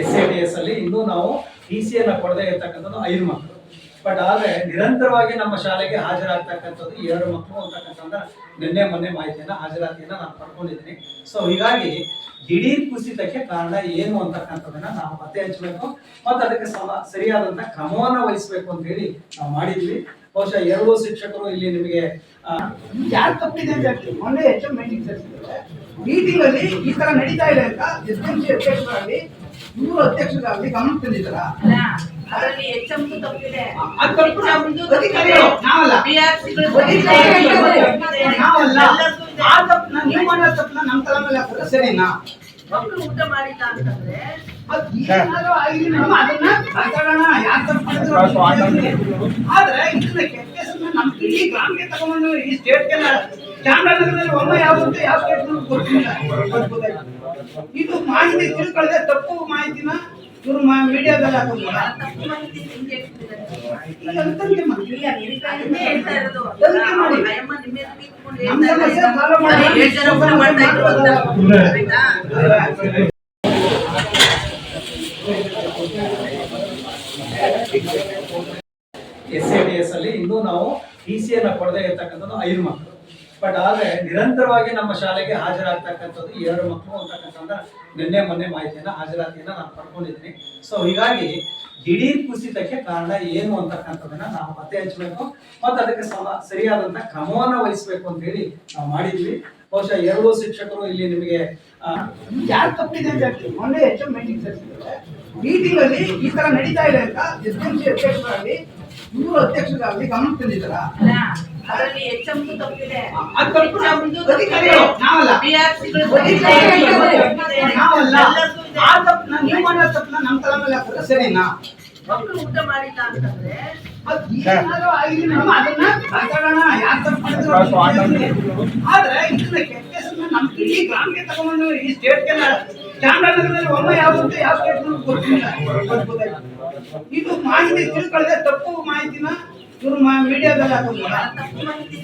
S A D S ಅಲ್ಲಿ ಇನ್ನೂ ನಾವು ಟಿ ಸಿಯನ್ನು ಕೊಡದೇ ಇರ್ತಕ್ಕಂಥದ್ದು ಐದು ಮಕ್ಕಳು. ಬಟ್ ಆದರೆ ನಿರಂತರವಾಗಿ ನಮ್ಮ ಶಾಲೆಗೆ ಹಾಜರಾಗ್ತಕ್ಕಂಥದ್ದು ಎರಡು ಮಕ್ಕಳು ಅಂತಕ್ಕಂಥ ನಿನ್ನೆ ಮೊನ್ನೆ ಮಾಹಿತಿಯನ್ನು, ಹಾಜರಾತಿಯನ್ನು ನಾನು ಪಡ್ಕೊಂಡಿದ್ದೀನಿ. ಸೊ ಹೀಗಾಗಿ ದಿಢೀರ್ ಕುಸಿತಕ್ಕೆ ಕಾರಣ ಏನು ಅಂತಕ್ಕಂಥದ್ದನ್ನ ನಾವು ಪತ್ತೆ ಹಚ್ಚಬೇಕು ಮತ್ತು ಅದಕ್ಕೆ ಸಮ ಸರಿಯಾದಂಥ ಕ್ರಮವನ್ನು ವಹಿಸಬೇಕು ಅಂತ ಹೇಳಿ ನಾವು ಮಾಡಿದ್ವಿ. ಬಹುಶಃ ಎರಡೂ ಶಿಕ್ಷಕರು ಇಲ್ಲಿ ನಿಮಗೆ ಯಾರು ತಪ್ಪಿದೆ ಮೊನ್ನೆ ಎಚ್ ಮೀಟಿಂಗ್ ಮೀಟಿಂಗ್ ಅಲ್ಲಿ ಈ ತರ ನಡೀತಾ ಇದೆ ಅಂತ ಎಸ್ ಎಂ ಸಿ ಅಧ್ಯಕ್ಷರಾಗಲಿ ಇವರು ಅಧ್ಯಕ್ಷರಾಗಲಿ ಗಮನ ತಂದಿದ್ದಾರ? ಅದರಲ್ಲಿ HM ದು ತಪ್ಪಿದೆ. ಅದು ತಪ್ಪು ನಾವು ದು ಅಧಿಕಾರಿಗಳು, ನಾವಲ್ಲ. ನಾವಲ್ಲ. ಆ ತಪ್ಪನ್ನ ನೀವು ಮಾಡೋ ತಪ್ಪನ್ನ ನಮ್ಮ ತಲೆ ಮೇಲೆ ಹಾಕಿದ್ರೆ ಸರಿನಾ? ಊಟ ಮಾಡಿಲ್ಲ ಅಂತಂದ್ರೆ? ಏನಾದ್ರು ನಮ್ಮ ಅದನ್ನ ಮಾತಾಡೋಣ. ಯಾಕೆ ತಪ್ಪು ಮಾಡಿದ್ರು ಆದ್ರೆ ಇದನ್ನ ಕೆಟ್ಟ ನಮ್ಮ ಇಡೀ ಗ್ರಾಮಕ್ಕೆ ತಗೊಂಡು ಈ ಸ್ಟೇಟ್ಗೆಲ್ಲ ಚಾಮರಾಜನಗರದಲ್ಲಿ ಒಮ್ಮೆ ಯಾವ್ದು ಯಾವ ಸ್ಟೇಟ್ ಗೊತ್ತಿಲ್ಲ ಇದು ಮಾಹಿತಿ ತಿಳ್ಕೊಳ್ಳದೆ ತಪ್ಪು ಮಾಹಿತಿನ ಇವರು ಮೀಡಿಯಾದಲ್ಲಿ? ಎಸ್ ಎ ಡಿ ಎಸ್ ಅಲ್ಲಿ ಇನ್ನೂ ನಾವು ಡಿ ಸಿ ಎನ್ನ ಕೊಡದೆ ಇರ್ತಕ್ಕಂಥದ್ದು ಐದು ಮಕ್ಕಳು. ಬಟ್ ಆದರೆ ನಿರಂತರವಾಗಿ ನಮ್ಮ ಶಾಲೆಗೆ ಹಾಜರಾಗ್ತಕ್ಕಂಥದ್ದು ಎರಡು ಮಕ್ಕಳು ಅಂತಕ್ಕಂಥ ನಿನ್ನೆ ಮೊನ್ನೆ ಮಾಹಿತಿಯನ್ನು ಹಾಜರಾತಿಯನ್ನು ನಾನು ಪಡ್ಕೊಂಡಿದ್ದೀನಿ. ಸೊ ಹೀಗಾಗಿ ದಿಢೀರ್ ಕುಸಿತಕ್ಕೆ ಕಾರಣ ಏನು ಅಂತಕ್ಕಂಥದ್ದನ್ನ ನಾವು ಪತ್ತೆ ಹಚ್ಚಬೇಕು ಮತ್ತು ಅದಕ್ಕೆ ಸಮ ಸರಿಯಾದಂಥ ಕ್ರಮವನ್ನು ವಹಿಸಬೇಕು ಅಂತ ಹೇಳಿ ನಾವು ಮಾಡಿದ್ವಿ. ಬಹುಶಃ ಎರಡು ಶಿಕ್ಷಕರು ಇಲ್ಲಿ ನಿಮಗೆ ಯಾರು ತಪ್ಪಿದೆ ಅಂತ ಹೇಳ್ತೀವಿ ಮೊನ್ನೆ ಎಚ್ ಎಂ ಮೀಟಿಂಗ್ ಮೀಟಿಂಗ್ ಅಲ್ಲಿ ಈ ತರ ನಡೀತಾ ಇದೆ ಅಂತ ಎಸ್ ಎಂ ಸಿ ಅಧ್ಯಕ್ಷರಾಗಲಿ ಮೂರು ಅಧ್ಯಕ್ಷರಾಗಲಿ ಗಮನ ತಂದಿದ್ದಾರ? ಅದರಲ್ಲಿ ತಪ್ಪಿದೆ. ಸರಿನಾ? ಮಕ್ಕಳು ಊಟ ಮಾಡಿಲ್ಲ ಅಂತಂದ್ರೆ? ಅದು ಏನಾದ್ರು ಆಗಿರ್ಲಿ ನಮ್ಮ ಅದನ್ನ ಮಾತಾಡೋಣ. ಯಾರು ತಪ್ಪು ಮಾಡಿದ್ರು ಆದ್ರೆ ಇದನ್ನ ಕೆಟ್ಟ ಹೆಸರನ್ನ ನಮ್ಮ ಇಡೀ ಗ್ರಾಮಕ್ಕೆ ತಗೊಂಡು ಈ ಸ್ಟೇಟ್ಗೆಲ್ಲ ಚಾಮರಾಜನಗರದಲ್ಲಿ ಒಮ್ಮೆ ಯಾವ್ದು ಯಾವ ಸ್ಟೇಟ್ ಗೊತ್ತಿಲ್ಲ. ಇದು ಮಾಹಿತಿ ತಿಳ್ಕೊಳ್ಳದೆ ತಪ್ಪು ಮಾಹಿತಿನ ಇವರು ಮೀಡಿಯಾದಲ್ಲಿ ಹಾಕೋದಿಲ್ಲ ತಪ್ಪು ಮಾಹಿತಿ